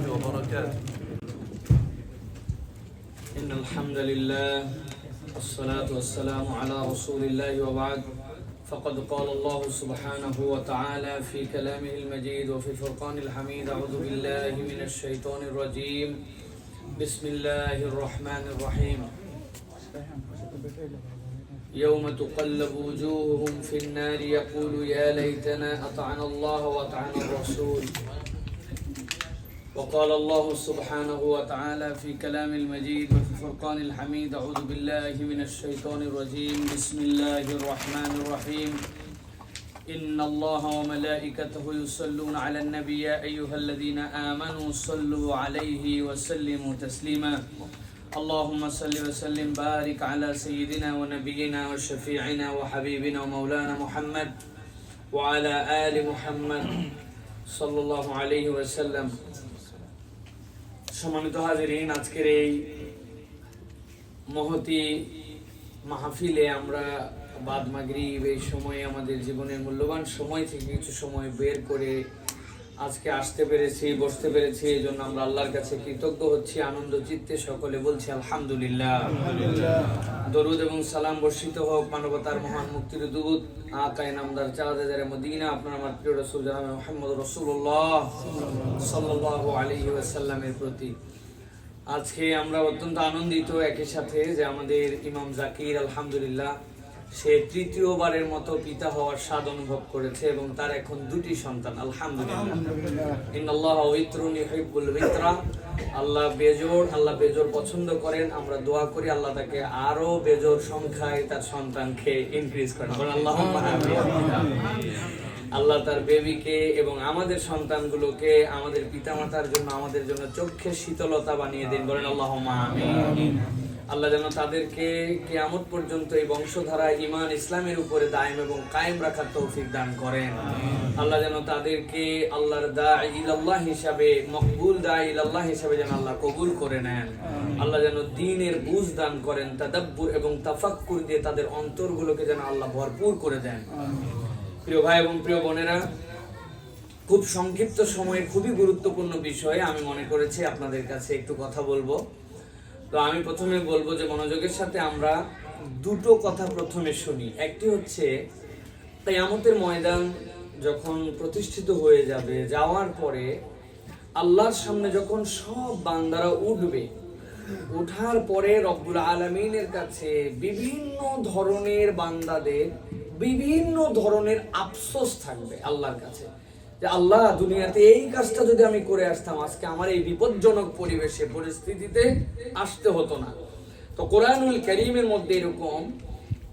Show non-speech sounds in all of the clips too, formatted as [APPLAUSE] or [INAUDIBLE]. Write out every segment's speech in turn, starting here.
الله وبركاته. إن الحمد لله والصلاة والسلام على رسول الله وبعد. فقد قال الله سبحانه وتعالى في كلامه المجيد وفي الفرقان الحميد أعوذ بالله من الشيطان الرجيم. بسم الله الرحمن الرحيم. يوم تقلب وجوههم في النار يقول يا ليتنا أطعنا الله وأطعنا الرسول. وقال الله سبحانه وتعالى في كلام المجيد وفي الفرقان الحميد أعوذ بالله من الشيطان الرجيم. بسم الله الرحمن الرحيم. إن الله وملائكته يصلون على النبي يا أيها الذين آمنوا صلوا عليه وسلموا تسليما. اللهم صل وسلم بارك على سيدنا ونبينا وشفيعنا وحبيبنا ومولانا محمد وعلى آل محمد صلى الله عليه وسلم. সম্মানিত হাজিরিন, আজকের এই মহতি মাহফিলে আমরা বাদ মাগরিব এই সময়ে আমাদের জীবনের মূল্যবান সময় থেকে কিছু সময় বের করে আজকে আসতে পেরেছি বসতে পেরেছি এই জন্য আমরা আল্লাহর কাছে কৃতজ্ঞ হচ্ছি আনন্দ চিত্তে সকলে বলছি আলহামদুলিল্লাহ। দরুদ এবং সালাম বর্ষিত হোক মানবতার মহান মুক্তির দুধ আকায় নামদার চাঁদাদের মদিনা আপনার আমার প্রিয় রসুল জানাবে মোহাম্মদ রসুল্লাহ সাল্লাহ আলহি ওয়াসাল্লামের প্রতি। আজকে আমরা অত্যন্ত আনন্দিত একই সাথে যে আমাদের ইমাম জাকির আলহামদুলিল্লাহ সে তৃতীয়বারের মতো পিতা হওয়ার স্বাদ অনুভব করেছে এবং তার এখন দুটি সন্তান আলহামদুলিল্লাহ। আল্লাহ বেজোর আল্লাহ বেজোর পছন্দ করেন। আমরা দোয়া করি আল্লাহ তাকে আরও বেজোর সংখ্যায় তার সন্তানকে ইনক্রিজ করেন। আমিন। আল্লাহ তার বেবিকে এবং আমাদের সন্তানগুলোকে আমাদের পিতামাতার জন্য আমাদের জন্য চোখের শীতলতা বানিয়ে দিন। বলেন আল্লাহ আমিন। আল্লাহ যেন তাদেরকে কিয়ামত পর্যন্ত এই বংশধারা ইমান ইসলামের উপরে দায়েম এবং কায়েম রাখার তৌফিক দান করেন। আল্লাহ যেন তাদেরকে আল্লাহর দা ইলাল্লাহ হিসাবে, মকবুল দা ইলাল্লাহ হিসাবে যেন আল্লাহ কবুল করে নেন। আল্লাহ যেন দিনের বুঝ দান করেন, তাদাব্বুর এবং তাফাক্কুর দিয়ে তাদের অন্তরগুলোকে যেন আল্লাহ ভরপুর করে দেন। প্রিয় ভাই এবং প্রিয় বোনেরা, খুব সংক্ষিপ্ত সময়ে খুবই গুরুত্বপূর্ণ বিষয়ে আমি মনে করেছি আপনাদের কাছে একটু কথা বলব। তো আমি প্রথমে বলব যে মনোযোগের সাথে আমরা দুটো কথা প্রথমে শুনি। একটি হচ্ছে, কিয়ামতের ময়দান যখন প্রতিষ্ঠিত হয়ে যাবে, যাওয়ার পরে আল্লাহর সামনে যখন সব বান্দারা উঠবে, উঠার পরে রব্বুল আলমিনের কাছে বিভিন্ন ধরনের বান্দাদের বিভিন্ন ধরনের আফসোস থাকবে আল্লাহর কাছে। যে আল্লাহ দুনিয়াতে এই কাজটা যদি আমি করে আসতাম, আজকে আমার এই বিপজ্জনক পরিবেশে, পরিস্থিতিতে আসতে হতো না। তো কোরআনুল করিমের মধ্যে এরকম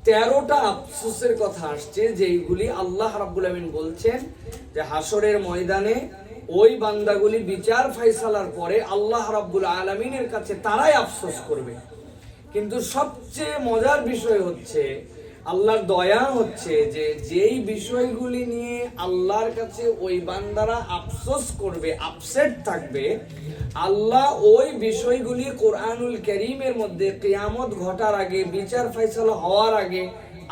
তেরোটা আফসোসের কথা আসছে, যেইগুলি আল্লাহ রাব্বুল আমিন বলছেন যে হাসরের ময়দানে ওই বান্দাগুলি বিচার ফাইসালার পরে আল্লাহ রাব্বুল আলমিনের কাছে তারাই আফসোস করবে। কিন্তু সবচেয়ে মজার বিষয় হচ্ছে আল্লাহর দয়া হচ্ছে যে যেই বিষয়গুলি নিয়ে আল্লাহর কাছে ওই বান্দারা আফসোস করবে আপসেট থাকবে, আল্লাহ ওই বিষয়গুলি কোরআনুল করিমের মধ্যে কেয়ামত ঘটার আগে, বিচার ফয়সালা হওয়ার আগে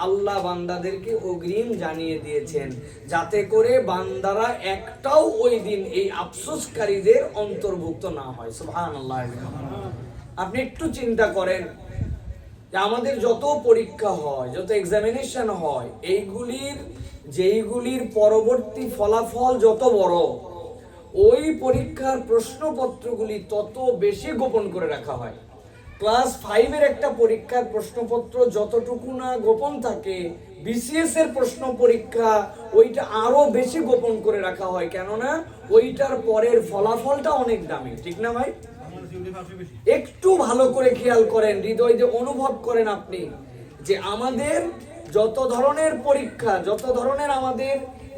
আল্লাহ বান্দাদেরকে অগ্রিম জানিয়ে দিয়েছেন। যাতে করে বান্দারা একটাও ওই দিন এই আফসোসকারীদের অন্তর্ভুক্ত না হয়। সুহান আল্লাহ আপনি একটু চিন্তা করেন আমাদের যত পরীক্ষা হয়, যত এক্সামিনেশন হয়, এইগুলির, যেইগুলির পরবর্তী ফলাফল যত বড়, ওই পরীক্ষার প্রশ্নপত্রগুলি তত বেশি গোপন করে রাখা হয়। ক্লাস ফাইভের একটা পরীক্ষার প্রশ্নপত্র যতটুকু না গোপন থাকে বিসিএস এর প্রশ্ন পরীক্ষা ওইটা আরও বেশি গোপন করে রাখা হয়, কেননা ওইটার পরের ফলাফলটা অনেক দামি, ঠিক না ভাই? একটু ভালো করে খেয়াল করেন, হৃদয় যে অনুভব করেন আপনি, যে আমাদের যত ধরনের পরীক্ষা, যত ধরনের আমাদের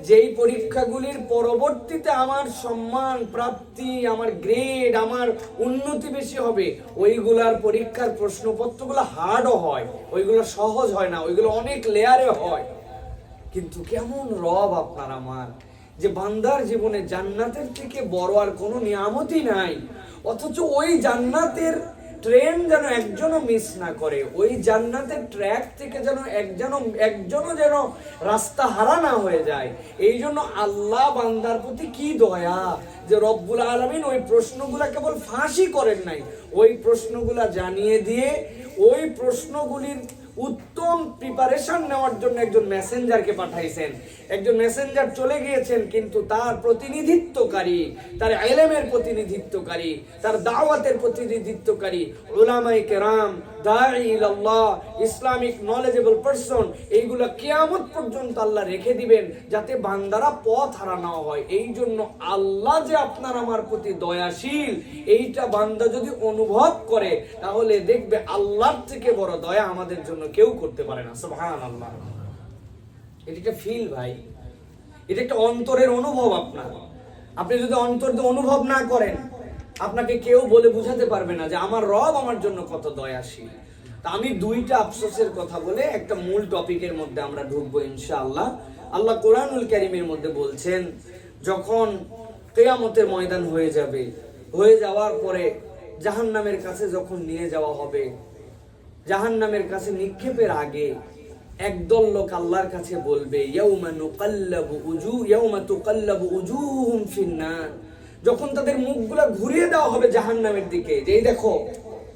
যেই পরীক্ষাগুলির পরবর্তীতে আমার সম্মান, প্রাপ্তি, আমার গ্রেড আমার উন্নতি বেশি হবে, ওইগুলার পরীক্ষার প্রশ্নপত্রগুলো হার্ডও হয়, ওইগুলো সহজ হয় না, ওইগুলো অনেক লেয়ারে হয়। কিন্তু কেমন রব আপনার আমার? যে বান্দার জীবনে জান্নাতের থেকে বড় আর কোনো নিয়ামতই নাই। অথচ ওই জান্নাতের ট্রেন যেন একজনও মিস না করে, ওই জান্নাতের ট্র্যাক থেকে যেন একজন একজনও যেন রাস্তা হারা না হয়ে যায়। এই জন্য আল্লাহ বান্দার প্রতি কি দয়া? যে রব্বুল আলমিন ওই প্রশ্নগুলা কেবল ফাঁসি করেন নাই। ওই প্রশ্নগুলা জানিয়ে দিয়ে, ওই প্রশ্নগুলির উত্তম প্রিপারেশন নেওয়ার জন্য একজন মেসেঞ্জারকে পাঠাইছেন। একজন মেসেঞ্জার চলে গিয়েছেন, কিন্তু তার প্রতিনিধিত্বকারী, তার এলেমের প্রতিনিধিত্বকারী, তার দাওয়াতের প্রতিনিধিত্বকারী ওলামাই কেরাম আল্লাহ ইসলামিক নলেজেবল পারসন এইগুলো কেয়ামত পর্যন্ত আল্লাহ রেখে দিবেন যাতে বান্দারা পথ হারা না হয়। এই জন্য আল্লাহ যে আপনার আমার প্রতি দয়াশীল, এইটা বান্দা যদি অনুভব করে, তাহলে দেখবে আল্লাহর থেকে বড় দয়া আমাদের জন্য কেউ করতে পারে না। সুবহান আল্লাহ এটা একটা ফিল ভাই। এটা একটা অন্তরের অনুভব আপনার। আপনি যদি অন্তর অনুভব না করেন আপনাকে কেউ বলে বুঝাতে পারবে না যে আমার রব আমার জন্য কত দয়াশীল। তা আমি দুইটা আফসোসের কথা বলে একটা মূল টপিকের মধ্যে আমরা ঢুকবো ইনশাআল্লাহ। আল্লাহ কোরআনুল ক্যারিমের মধ্যে বলছেন, যখন কেয়ামতের ময়দান হয়ে যাবে, হয়ে যাওয়ার পরে জাহান্নামের কাছে যখন নিয়ে যাওয়া হবে, জাহান্নামের কাছে নিক্ষেপের আগে একদল লোক আল্লাহর কাছে বলবে, ইয়াউমা নুকাল্লাবু উজু, ইয়াউমা তুকাল্লাবু উজুহুম ফিন্নার। যখন তাদের মুখগুলো ঘুরিয়ে দেওয়া হবে জাহান্নামের দিকে, যে এই দেখো,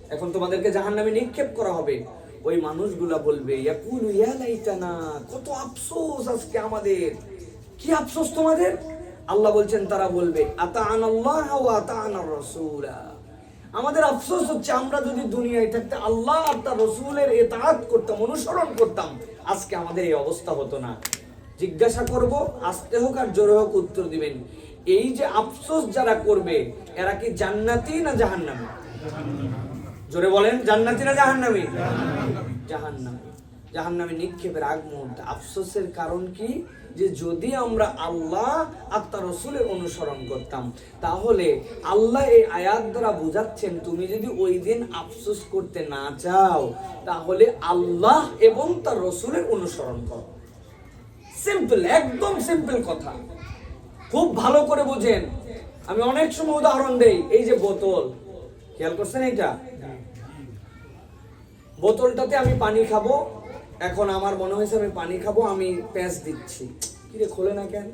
এখন তোমাদেরকে জাহান্নামে নিক্ষেপ করা হবে। ওই মানুষগুলা বলবে, ইয়াকুলু ইয়া লাইতানা, কত আফসোস আজকে আমাদের। কি আফসোস তোমাদের? আল্লাহ বলছেন, তারা বলবে আতাআন আল্লাহ ওয়া আতাআন রাসূলা। আমাদের আফসোস হচ্ছে আমরা যদি দুনিয়ায় থাকতে আল্লাহ আর তার রসুলের এতাহাত করতাম, অনুসরণ করতাম, আজকে আমাদের এই অবস্থা হতো না। জিজ্ঞাসা করব, আস্তে হোক আর জোরে হোক উত্তর দিবেন। এই যে আফসোস যারা করবে, এরা কি জান্নাতি না জাহান্নামী? জোরে বলেন, জান্নাতি না জাহান্নামী? জাহান্নামী। জাহান্নামে নিক্ষেপের আগ আফসোসের কারণ কি? যে যদি আমরা আল্লাহ আর তার রসুলের অনুসরণ করতাম, তাহলে আল্লাহ এই আয়াত দ্বারা বোঝাচ্ছেন, তুমি যদি ওই দিন আফসোস করতে না চাও, তাহলে আল্লাহ এবং তার রসুলের অনুসরণ করো। সিম্পল একদম সিম্পল কথা। খুব ভালো করে বোঝেন। আমি অনেক সময় উদাহরণ দেই, এই যে বোতল। খেয়াল করছেন এটা বোতলটাতে আমি পানি খাব, এখন আমার মনে হয়েছে আমি পানি খাব, আমি প্যাঁচ দিচ্ছি। কিরে খোলে না কেন?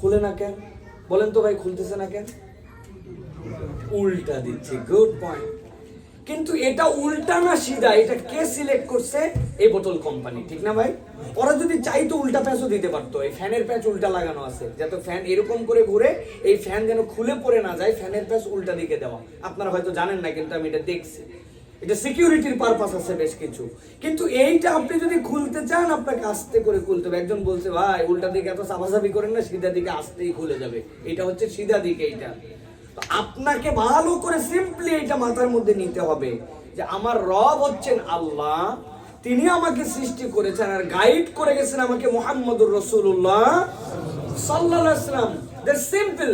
খুলে না কেন? বলেন তো ভাই, খুলতেছে না কেন? উল্টা দিচ্ছি গুড পয়েন্ট কিন্তু এটা উল্টা না সিধা, এটা কে সিলেক্ট করছে? এই বোতল কোম্পানি ঠিক না ভাই? ওরা যদি চাইতো উল্টা প্যাঁচও দিতে পারতো, এই ফ্যানের প্যাঁচ উল্টা লাগানো আছে, যাতে ফ্যান এরকম করে ঘুরে এই ফ্যান যেন খুলে পড়ে না যায়, ফ্যানের প্যাঁচ উল্টা দিকে দেওয়া। আপনারা হয়তো জানেন না, কিন্তু আমি এটা দেখছি। এটা সিকিউরিটির পারপাস আছে বেশ কিছু। কিন্তু এইটা আপনি যদি খুলতে চান, আপনাকে আস্তে করে খুলতে হবে। একজন বলছে, ভাই, উল্টা দিকে এত সাফাসাফি করেন না, সিধা দিকে আস্তেই খুলে যাবে। এটা হচ্ছে সিধা দিকে এইটা। তো আপনাকে ভালো করে সিম্পলি এটা মাথার মধ্যে নিতে হবে যে, আমার রব হচ্ছেন আল্লাহ তিনি আমাকে সৃষ্টি করেছেন আর গাইড করে গেছেন আমাকে মোহাম্মদুর রসুল্লাহ সাল্লাম সিম্পল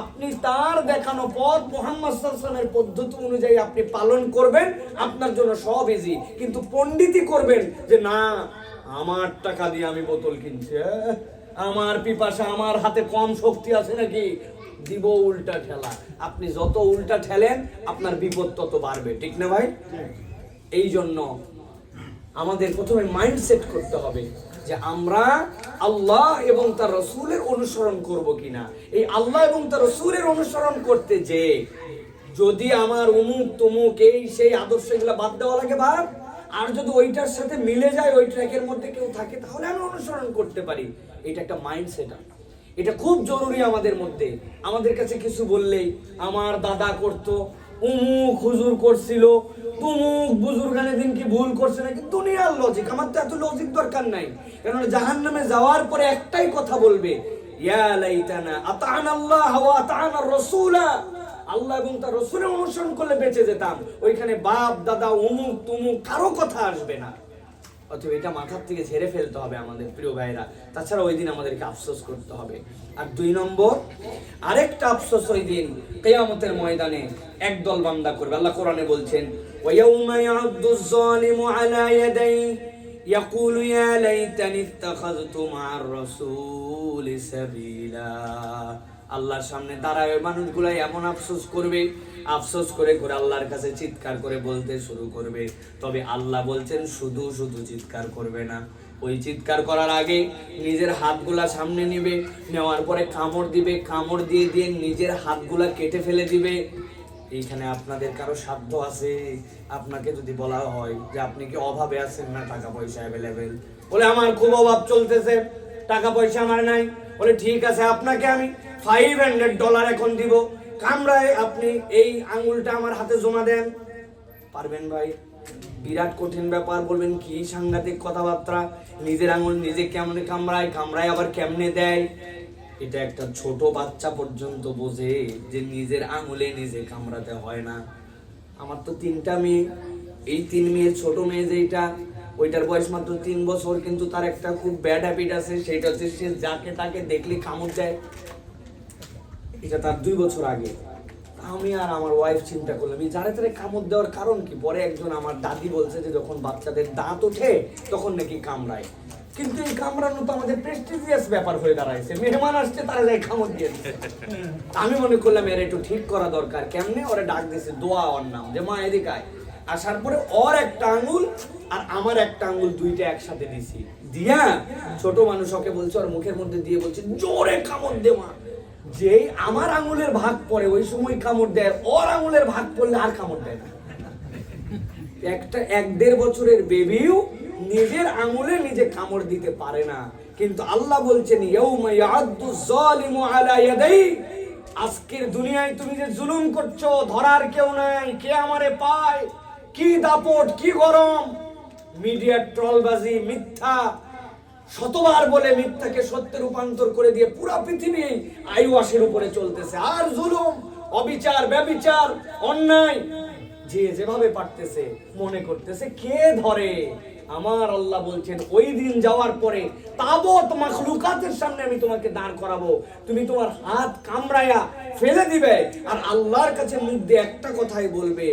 আপনি তার দেখানো পথ মোহাম্মদ সাল্লামের পদ্ধতি অনুযায়ী আপনি পালন করবেন আপনার জন্য সব ইজি কিন্তু পণ্ডিতই করবেন যে না আমার টাকা দিয়ে আমি বোতল কিনছি? আমার পিপাসা আমার হাতে কম শক্তি আছে নাকি? দিব উল্টা ঠেলা। আপনি যত উল্টা ঠেলেন আপনার বিপদ তত বাড়বে। ঠিক না ভাই? এই জন্য আমাদের প্রথমে মাইন্ডসেট করতে হবে যে আমরা আল্লাহ এবং তার রসুলের অনুসরণ করব কিনা। এই আল্লাহ এবং তার রসুলের অনুসরণ করতে যে, যদি আমার অমুক তমুক এই সেই আদর্শ এগুলো বাদ দেওয়া লাগে বা আর যদি ওইটার সাথে মিলে যায়, ওই ট্র্যাকের মধ্যে কেউ থাকে, তাহলে আমি অনুসরণ করতে পারি। এটা একটা মাইন্ড সেট এটা খুব জরুরি আমাদের মধ্যে। আমাদের কাছে কিছু বললেই, আমার দাদা করতো উমুক হুজুর করছিল, তুমুক বুজুর্গানে দিন কি ভুল করছে নাকি? দুনিয়ার লজিক আমার তো এত লজিক দরকার নাই। কারণ জাহান নামে যাওয়ার পরে একটাই কথা বলবে, ইয়া লাইতানা আতান আল্লাহ ওয়া আতান রাসূলা। আল্লাহ এবং তার রসুলের অনুসরণ করলে বেঁচে যেতাম। ওইখানে বাপ, দাদা অমুক তুমুক, কারও কথা আসবে না। অথবা এটা মাথার থেকে ঝেড়ে ফেলতে হবে আমাদের প্রিয় ভাইরা তাছাড়া ওই দিন আমাদেরকে আফসোস করতে হবে আর দুই নম্বর আরেকটা আফসোস ওই দিন কেয়ামতের ময়দানে একদল বান্দা করবে আল্লাহ কোরআনে বলছেন وَيَوْمَ يَعُضُّ الظَّالِمُ عَلَى يَدَيْهِ يَقُولُ يَا لَيْتَنِي اتَّخَذْتُ مَعَ الرَّسُولِ سَبِيلًا আল্লাহর সামনে দাঁড়ায় ওই মানুষগুলো এমন আফসোস করবে, আফসোস করে করে আল্লাহর কাছে চিৎকার করে বলতে শুরু করবে। তবে আল্লাহ বলছেন, শুধু শুধু চিৎকার করবে না। ওই চিৎকার করার আগে নিজের হাতগুলা সামনে নিবে, নেওয়ার পরে কামড় দিবে, কামড় দিয়ে দিয়ে নিজের হাতগুলা কেটে ফেলে দিবে। এইখানে আপনাদের কারও সাধ্য আছে? আপনাকে যদি বলা হয় যে আপনি কি অভাবে আছেন না টাকা পয়সা অ্যাভেলেবেল বলে, আমার খুব অভাব চলতেছে, টাকা পয়সা আমার নাই। বলে, ঠিক আছে, আপনাকে আমি ফাইভ হান্ড্রেড ডলার এখন দিব। কামরায় আপনি এই আঙুলটা আমার হাতে জমা দেন। পারবেন ভাই? বিরাট কঠিন ব্যাপার, বলবেন কি সাংঘাতিক কথাবার্তা। নিজের আঙুল নিজে কেমনে কামড়ায় কামড়ায় আবার কেমনে দেয়? এটা একটা ছোট বাচ্চা পর্যন্ত বোঝে যে নিজের আঙুলে নিজে কামড়াতে হয় না। আমার তো তিনটা মেয়ে। এই তিন মেয়ের ছোট মেয়ে যেটা ওইটার বয়স মাত্র তিন বছর, কিন্তু তার একটা খুব ব্যাড হ্যাবিট আছে, সেটা হচ্ছে সে যাকে তাকে দেখলে কামড় দেয়। এটা তার দুই বছর আগে। আমি আর আমার ওয়াইফ চিন্তা করলাম, এই যারে তারে কামড় দেওয়ার কারণ কি? পরে একজন আমার দাদি বলছে যে, যখন বাচ্চাদের দাঁত ওঠে, তখন নাকি কামড়ায়। কিন্তু এই কামড়ানো তো আমাদের প্রেস্টিজিয়াস ব্যাপার হয়ে দাঁড়াইছে। মেহমান আসছে, তারা যায় কামড় দিয়ে। আমি মনে করলাম, এর একটু ঠিক করা দরকার। কেমনে? ওরে ডাক দিছে, দোয়া ওর নাম। যে, মা, এদিকে আয়। আসার পরে ওর একটা আঙ্গুল আর আমার একটা আঙ্গুল দুইটা একসাথে দিছি। দিয়া ছোট মানুষ ওকে বলছে, ওর মুখের মধ্যে দিয়ে বলছে, জোরে কামড় দে মা। যেই আমার আঙুলের ভাগ পড়ে, ওই সময় কামড় দেয়, ওর আঙুলের ভাগ পড়লে আর কামড় দেয় না। একটা এক দেড় বছরের বেবিও নিজের আঙুলে নিজে কামড় দিতে পারে না। কিন্তু আল্লাহ বলছেন আজকের দুনিয়ায় তুমি যে জুলুম করছ, ধরার কেউ নাই, কে আমারে পায়? কি দাপট, কি গরম? মিডিয়ার ট্রলবাজি, মিথ্যা। শতবার বলে মিথ্যাকে সত্যে রূপান্তর করে দিয়ে পুরা পৃথিবী আইওয়াসের উপরে চলতেছে। আর জুলুম, অবিচার, ব্যবিচার, অন্যায়, যে যেভাবে পারতেছে, মনে করতেছে, কে ধরে? আমার আল্লাহ বলছেন, ওই দিন যাওয়ার পরে তাবত মাখলুকাতের সামনে আমি তোমাকে দাঁড় করাবো। তুমি তোমার হাত কামড়ায়া ফেলে দিবে। আর আল্লাহর কাছে মুখ দিয়ে একটা কথাই বলবে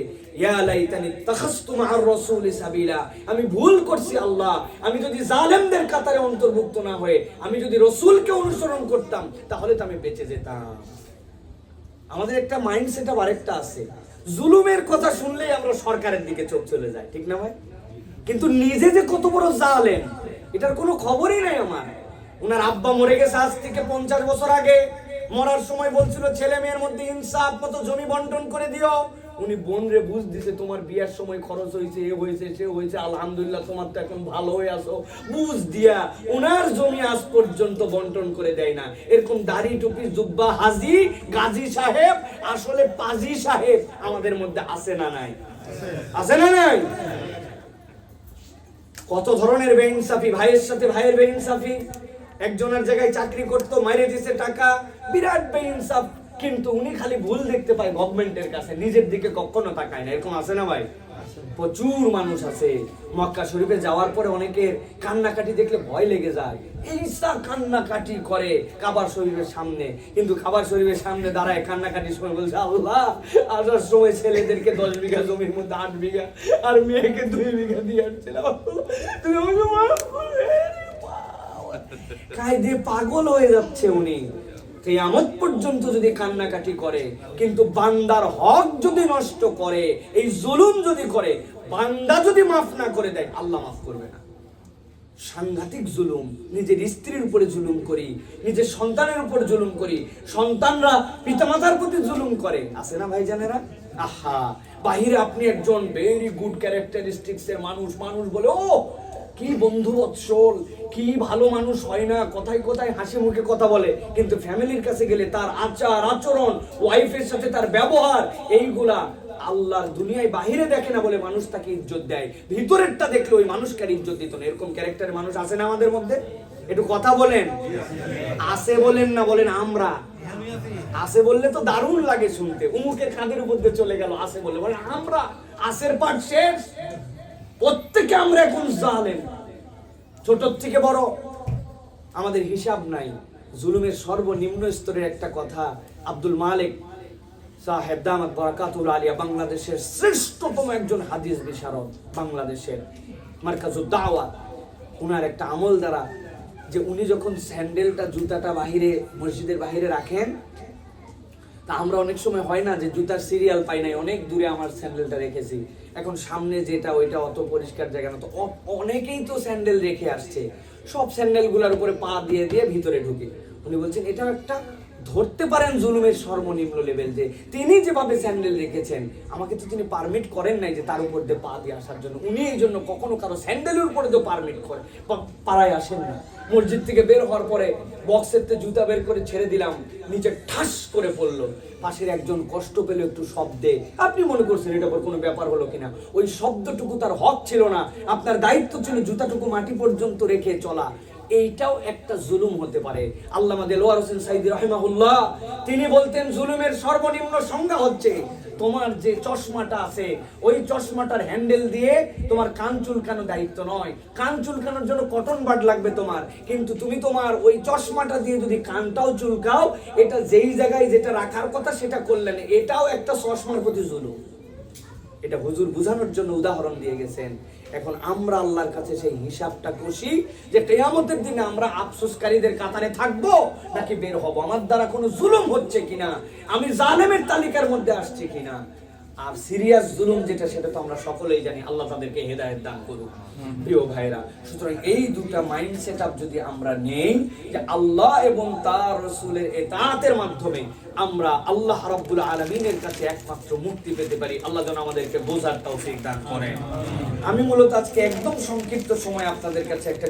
আমি ভুল করছি আল্লাহ। আমি যদি জালেমদের কাতারে অন্তর্ভুক্ত না হয়ে, আমি যদি রসূলকে অনুসরণ করতাম, তাহলে তো আমি বেঁচে যেতাম। আমাদের একটা মাইন্ডসেট আবার একটা আছে। জুলুমের কথা শুনলেই আমরা সরকারের দিকে চোখ চলে যায়, ঠিক না ভাই? কিন্তু নিজে যে কত বড় জালেম, এটার কোনো খবরই নাই আমার। ওনার আব্বা মরে গেছে আজ থেকে পঞ্চাশ বছর আগে। মরার সময় বলছিল, ছেলে মেয়ের মধ্যে ইনসাফ মতো জমি বন্টন করে দিও। উনি বোন রে বুঝ দিছে, তোমার বিয়ার সময় খরচ হয়েছে, এ হয়েছে, সে হয়েছে, আলহামদুলিল্লাহ, তোমার তো এখন ভালো হয়ে আসো বুঝ দিয়া ওনার জমি আজ পর্যন্ত বন্টন করে দেয় না। এরকম দাড়ি টুপি, জুব্বা, হাজি, গাজী সাহেব, আসলে পাজি সাহেব আমাদের মধ্যে আছে না নাই? আছে না নাই? কত ধরনের বেইনসাফি, ভাইয়ের সাথে ভাইয়ের বেইনসাফি। একজনের জায়গায় চাকরি করতো, মাইরে দিছে টাকা। বিরাট বেইনসাফ। কিন্তু উনি খালি ভুল দেখতে পায় গভর্নমেন্টের কাছে নিজের দিকে কখনো তাকায় না। এরকম আছে না ভাই? প্রচুর মানুষ আছে। মক্কা শরীফে যাওয়ার পরে অনেকের কান্নাকাটি দেখলে ভয় লেগে যায়। এইসা কান্নাকাটি করে কাবার শরীফের সামনে। কিন্তু খাবার শরীফের সামনে দাঁড়ায় কান্নাকাটির সময় বলছে আল্লাহ আসার সময় ছেলেদেরকে দশ বিঘা জমির মধ্যে আট বিঘা আর মেয়েকে দুই বিঘা দিয়ে আসছিলাম তুমি [LAUGHS] কায়দে পাগল হয়ে যাচ্ছে উনি। কেয়ামত পর্যন্ত যদি কান্নাকাটি করে, কিন্তু বান্দার হক যদি নষ্ট করে, এই জুলুম যদি করে, বান্দা যদি মাফ না করে দেয়, আল্লাহ মাফ করবে না। সাংঘাতিক জুলুম, নিজের স্ত্রীর উপরে জুলুম করি, নিজের সন্তানের উপর জুলুম করি, সন্তানরা পিতামাতার প্রতি জুলুম করে। আছে না ভাই জানেরা আহা, বাহিরে আপনি একজন ভেরি গুড ক্যারেক্টারিস্টিক্স এর মানুষ মানুষ বলে, ও কি বন্ধু বৎসল, কি ভালো মানুষ হয় না, কোথায় কোথায় হাসি মুখে কথা বলে, কিন্তু ফ্যামিলির কাছে গেলে তার আচার, আচরণ ওয়াইফের সাথে তার ব্যবহার, এইগুলা আল্লাহর দুনিয়ায় বাহিরে দেখে না বলে মানুষ তাকে ইজ্জত দেয়। ভিতরেরটা দেখলে ওই মানুষকে ইজ্জত দিত না। এরকম ক্যারেক্টারের মানুষ আছে না আমাদের মধ্যে? একটু কথা বলেন। আছে বলেন না বলেন আমরা। আছে বললে তো দারুণ লাগে শুনতে। উমুকের কাঁধের উপর দিয়ে চলে গেল, আছে বলে বলে আমরা। আসের পাট শেষ। প্রত্যেকে আমরা এখন জালেম। ছোট থেকে বড় আমাদের হিসাব নাই। জুলুমের সর্বনিম্ন স্তরের একটা কথা আব্দুল মালিক সাহেব দামাত বরাকাতুল আলিয়া, বাংলাদেশের শ্রেষ্ঠতম একজন হাদিস বিশারদ, বাংলাদেশের মার্কাজুদ দাওয়াত উনার একটা আমল দ্বারা যে উনি যখন স্যান্ডেলটা, জুতাটা বাহিরে, মসজিদের বাহিরে রাখেন, তা আমরা অনেক সময় হয় না যে জুতার সিরিয়াল পাই নাই, অনেক দূরে আমার স্যান্ডেলটা রেখেছি। এখন সামনে যেটা, ওইটা অত পরিষ্কার জায়গা না। তো অনেকেই তো স্যান্ডেল রেখে আসছে। সব স্যান্ডেলগুলোর উপরে পা দিয়ে দিয়ে ভিতরে ঢুকে। উনি বলছেন এটা একটা ধরতে পারেন জুলুমের সর্বনিম্ন লেভেল যে, তিনি যেভাবে স্যান্ডেল রেখেছেন, আমাকে তো তিনি পারমিট করেন নাই যে তার উপর দিয়ে পা দিয়ে আসার জন্য। উনি এই জন্য কখনো কারও স্যান্ডেলের উপরে তো পারমিট করে পাড়ায় আসেন না। মসজিদ থেকে বের হওয়ার পরে বক্সের জুতা বের করে ছেড়ে দিলাম, নিচে ঠাস করে পড়ল। পাশের একজন কষ্ট পেল একটু শব্দে। আপনি মনে করছেন এটা কোনো ব্যাপার হলো কিনা? ওই শব্দটুকু তার হক ছিল না। আপনার দায়িত্ব ছিল জুতাটুকু মাটি পর্যন্ত রেখে চলা। এইটাও একটা জুলুম হতে পারে। আল্লামা দেলোয়ার হোসেন সাইদি রহমাহুল্লাহ, তিনি বলতেন, জুলুমের সর্বনিম্ন সংজ্ঞা হচ্ছে তোমার যে চশমাটা আছে, ওই চশমাটার হ্যান্ডেল দিয়ে তোমার কান চুলকানো দায়িত্ব নয়। কান চুলকানোর জন্য কটন বাড লাগবে তোমার। কিন্তু তুমি তোমার ওই চশমাটা দিয়ে যদি কানটাও চুলকাও, এটা যেই জায়গায় যেটা রাখার কথা সেটা করলে না, এটাও একটা চশমার প্রতি জুলুম। এটা হুজুর বোঝানোর জন্য উদাহরণ দিয়ে গেছেন। এখন আমরা আল্লাহর কাছে সেই হিসাবটা কষি যে কেয়ামতের দিনে আমরা আফসোসকারীদের কাতারে থাকব নাকি বের হব? আমার দ্বারা কোনো জুলুম হচ্ছে কিনা? আমি জালেমের তালিকার মধ্যে আসছি কিনা? আর সিরিয়াস জুলুম যেটা, সেটা তো আমরা সকলেই জানি, আল্লাহ তাদেরকে হেদায়েত দান করুক। প্রিয় ভাইরা সুতরাং এই দুটা মাইন্ড সেট যদি আমরা নেই, যে আল্লাহ এবং তার রসুলের এতাতের মাধ্যমে আমরা আল্লাহ রাব্বুল আলমিনের কাছে একমাত্র মুক্তি পেতে পারি, আল্লাহ যেন আমাদেরকে বোঝার তৌফিক দান করে আমি মূলত আজকে একদম সংক্ষিপ্ত সময় আপনাদের কাছে একটা